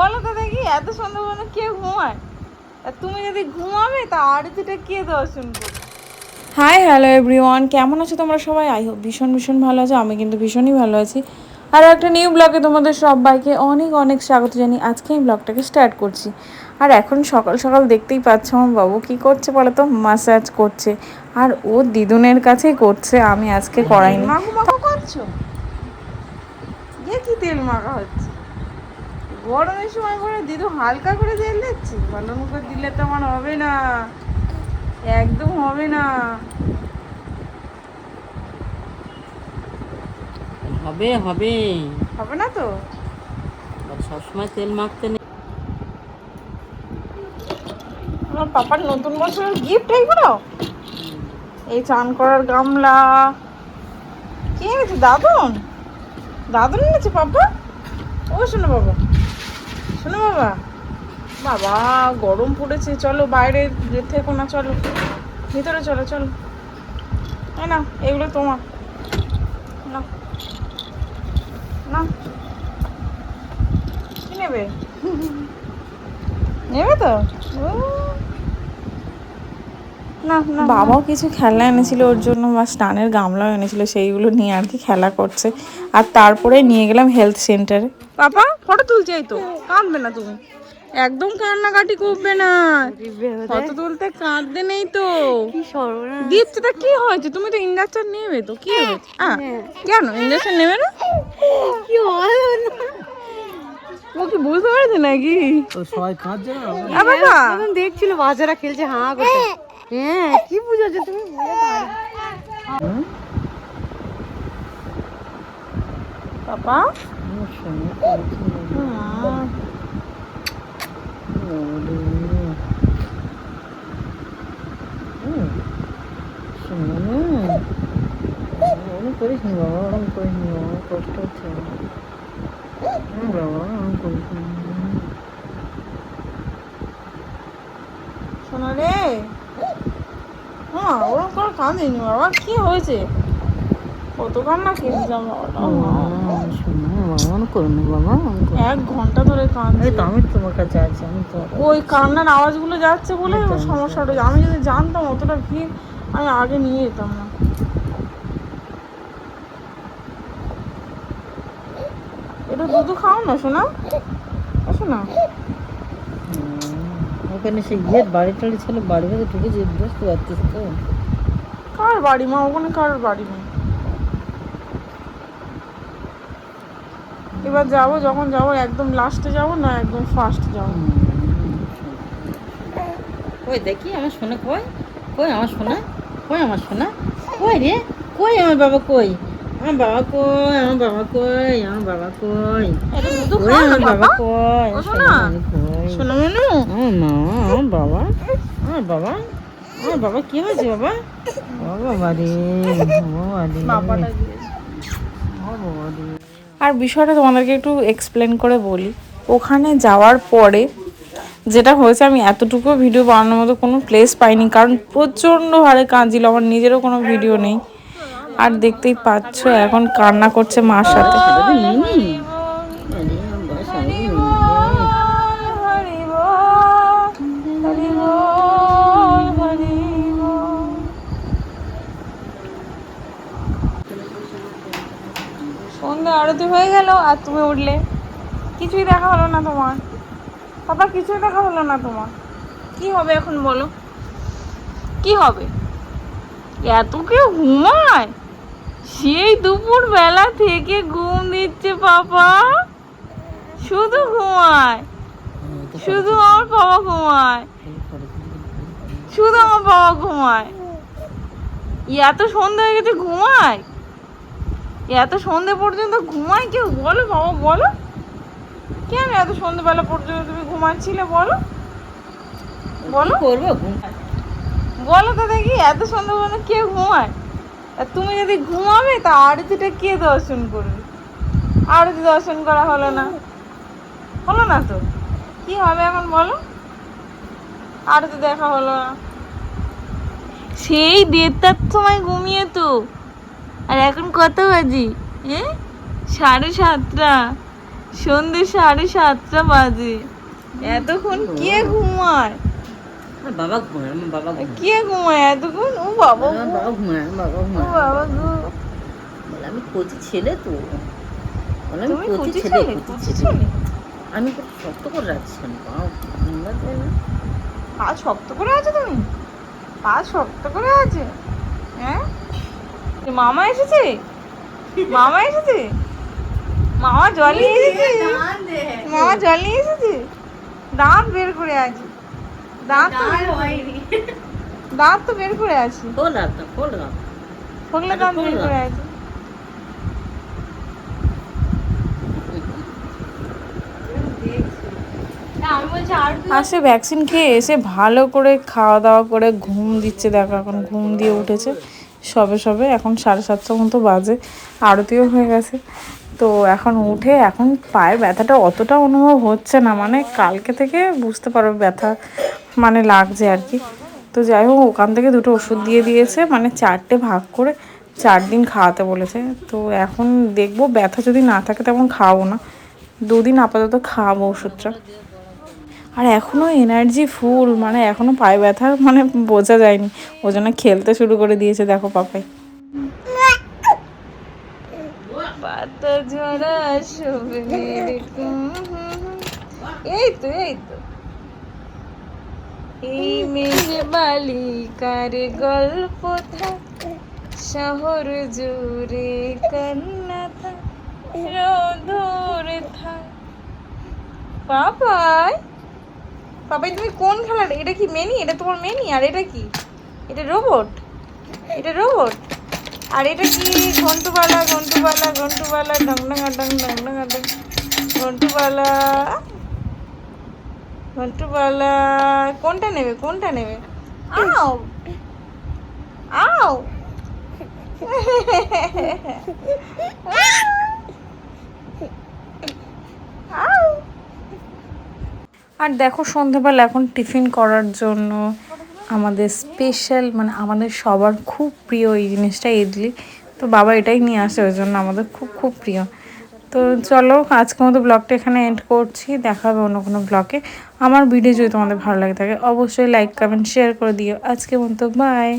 বলো তো দেখি এত সন্ধ্যাবেলা কে ঘুমায়? আর তুমি যদি ঘুমাবে তা আরতিটা কে দর্শন করবে হাই হ্যালো এভরিওয়ান কেমন আছো তোমরা সবাই? আই হোপ ভীষণ ভীষণ ভালো আছো আমি কিন্তু ভীষণই ভালো আছি। আর একটা নিউ ব্লগে তোমাদের সবাইকে অনেক অনেক স্বাগত জানিয়ে আজকে আমি ব্লগটাকে স্টার্ট করছি। আর এখন সকাল সকাল দেখতেই পাচ্ছ আমার বাবু কি করছে বলো তো মাসাজ করছে। আর ও দিদুনের কাছেই করছে আমি আজকে করাইনি। মাখো মাখো করছ? কি তেল মাখা হচ্ছে? গরমের সময় করে দিদু হালকা করে তেল দিচ্ছি? ভালো করে দিলে তো আমার হবে না। একদম হবে না। হবে হবে। হবে না তো? সবসময় তেল মাখতে নেই। আমার পাপার নতুন বছরের গিফট এইগুলো এই চান করার গামলা। কি এনেছে? দাদুন? দাদুন এনেছে পাপা? ও শোনো বাবা। শোনো বাবা। বাবা, গরম পড়েছে, চলো বাইরে থেকো না, চলো। ভিতরে চলো চলো। না এগুলো তোমার। না। না। কি নেবে? নেবে তো? বাবাও কিছু খেলনা এনেছিল ওর জন্য বা স্নানের গামলাও এনেছিল সেইগুলো নিয়ে আর কি খেলা করছে। আর তারপরে নিয়ে গেলাম হেলথ সেন্টারে পাপা ফটো তুলছে এই তো। কাঁদবে না তুমি। একদম কান্নাকাটি করবে না। ফটো তুলতে কাঁদতে নেই তো। দিচ্ছে তা কি হয়েছে? তুমি তো ইঞ্জেকশন নেবে তো কি হয়েছে? কেন? ইঞ্জেকশন নেবে না? কি ও কি বুঝতে পারছে নাকি? সবাই কাঁদছে না? আ বাবা। দেখছিল বাচ্চারা খেলছে হাঁ করে হ্যাঁ কি বুঝাচ্ছে তুমি বুঝে পারো পাপা করিস নি বাবা ওরকম করিস নি বাবা কষ্ট হচ্ছে হুম, বাবা ওরকম করিস নি শোনো রে হ্যাঁ ওরকম করে কাঁদিনি বাবা কি হয়েছে? কত কান্না খেয়েছি বাবা। এক ঘণ্টা ধরে কাঁদছি। আমি তোমার কাছে আছি আমি তো ওই কান্নার আওয়াজগুলো যাচ্ছে বলে ওর সমস্যাটা আমি যদি জানতাম অতটা ভিড় আমি আগে নিয়ে যেতাম না। এটা দুধু খাও না শোনা শোনা ওখানে সেই ইয়ের বাড়ি টাড়ি ছিল বাড়ি ভেতরে ঢুকে যে বুঝতে পারছিস তো। কার বাড়ি মা? ওখানে কার বাড়ি নেই? এবার যাব যখন যাব একদম লাস্টে যাব না একদম ফার্স্ট যাব? কই দেখি আমার সোনা কই? কই আমার সোনা? কই আমার সোনা? কই রে? কই আমার বাবা কই? আমার বাবা কই? আমার বাবা কই? আমার বাবা কই? আমার বাবা? কই? শোনো মেনু। মা বাবা আমার বাবা আমার বাবা কি হয়েছে বাবা? রে বাবা রে। আর বিষয়টা তোমাদেরকে একটু এক্সপ্লেন করে বলি। ওখানে যাওয়ার পরে যেটা হয়েছে আমি এতটুকু ভিডিও বানানোর মতো কোনো প্লেস পাইনি কারণ প্রচণ্ড হারে কাঁদছিল আমার নিজেরও কোনো ভিডিও নেই। আর দেখতেই পাচ্ছ এখন কান্না করছে মার সাথে। আরতি হয়ে গেল আর তুমি উঠলে। কিছুই দেখা হলো না তোমার। পাপা কিছুই দেখা হলো না তোমার। কি হবে এখন বলো? কি হবে? এত কেউ ঘুমায়? সেই দুপুর বেলা থেকে ঘুম দিচ্ছে পাপা। শুধু ঘুমায়। শুধু আমার বাবা ঘুমায়। শুধু আমার বাবা ঘুমায়। এত সন্ধ্যা হয়ে গেছে, ঘুমায়? এত সন্ধে পর্যন্ত ঘুমায় কেউ? বলো বাবা বলো। কেন এত সন্ধ্যেবেলা পর্যন্ত তুমি ঘুমাচ্ছিলে বলো। বলো। করব বলো তো দেখি এত সন্ধ্যে পর্যন্ত কে ঘুমায়? আর তুমি যদি ঘুমাবে তা আরতিটা কে দর্শন করবে? আরতি দর্শন করা হলো না। হলো না তো? কি হবে এখন বলো? আরতি দেখা হলো না। সেই দেড়টার সময় ঘুমিয়ে তো। আর এখন কত বাজি? হ্যাঁ সাড়ে সাতটা। সন্ধ্যে সাড়ে সাতটা বাজে। এতক্ষণ কে ঘুমায়? বাবা ঘুমায় বাবা কে ঘুমায় এতক্ষণ? ও বাবা বাবা ঘুমায় বাবা ঘুমায়। আমি কচি ছেলে তো। আমি কচি ছেলে কচি ছেলে। আমি খুব শক্ত করে রাখছি পা শক্ত করে আছে তুমি? পা শক্ত করে আছে হ্যাঁ? মামা এসেছে? মামা এসেছে? মামা জল নিয়ে এসেছে? মামা জল নিয়ে এসেছে? দাঁত বের করে আছে। দাঁত তো বের দাঁত তো বের করে আছে। খোল রাত খোল রাত ফোগলা দাঁত বের করে আছে। আসে ভ্যাকসিন খেয়ে এসে ভালো করে খাওয়া দাওয়া করে ঘুম দিচ্ছে দেখো এখন ঘুম দিয়ে উঠেছে। সবে সবে, এখন সাড়ে সাতটার মতো বাজে, আরতিও হয়ে গেছে। তো এখন উঠে এখন পায়ের ব্যথাটা অতটা অনুভব হচ্ছে না মানে কালকে থেকে বুঝতে পারবে ব্যথা মানে লাগছে আর কি। তো যাই হোক, ওখান থেকে দুটো ওষুধ দিয়ে দিয়েছে মানে চারটে ভাগ করে চার দিন খাওয়াতে বলেছে। তো এখন দেখব, ব্যথা যদি না থাকে তেমন খাওয়াবো না। দুদিন আপাতত খাওয়াবো ওষুধটা। আর এখনও এনার্জি ফুল মানে এখনও পায়ে ব্যথার মানে বোঝা যায়নি। ও জন্য খেলতে শুরু করে দিয়েছে, দেখো পাপাই। এই তো এই তো। এই মেঘে বালিকার গল্প থাক, শহর জুড়ে কন্যা থাক, রোদর থাক। পাপাই। পাপাই তুমি কোন খেলাটা? এটা কি মেনি? এটা তোমার মেনি? আর এটা কি? এটা রোবট? এটা রোবট? আর এটা কি? ঘন্টুবালা ঘন্টুবালা ঘন্টুবালা ডং ডং ডং ডং ডং ডং ঘন্টুবালা ঘন্টুবালা। কোনটা নেবে? কোনটা নেবে? আও। আও। আর দেখো সন্ধেবেলা এখন টিফিন করার জন্য আমাদের স্পেশাল মানে আমাদের সবার খুব প্রিয় এই জিনিসটা ইডলি। তো বাবা এটাই নিয়ে আসে, ওই জন্য আমাদের খুব খুব প্রিয়। তো চলো, আজকের মতো ব্লগটা এখানে এন্ড করছি। দেখা হবে অন্য কোনো ব্লগে। আমার ভিডিও যদি তোমাদের ভালো লাগে থাকে, অবশ্যই লাইক কমেন্ট শেয়ার করে দিও। আজকে মতো বাই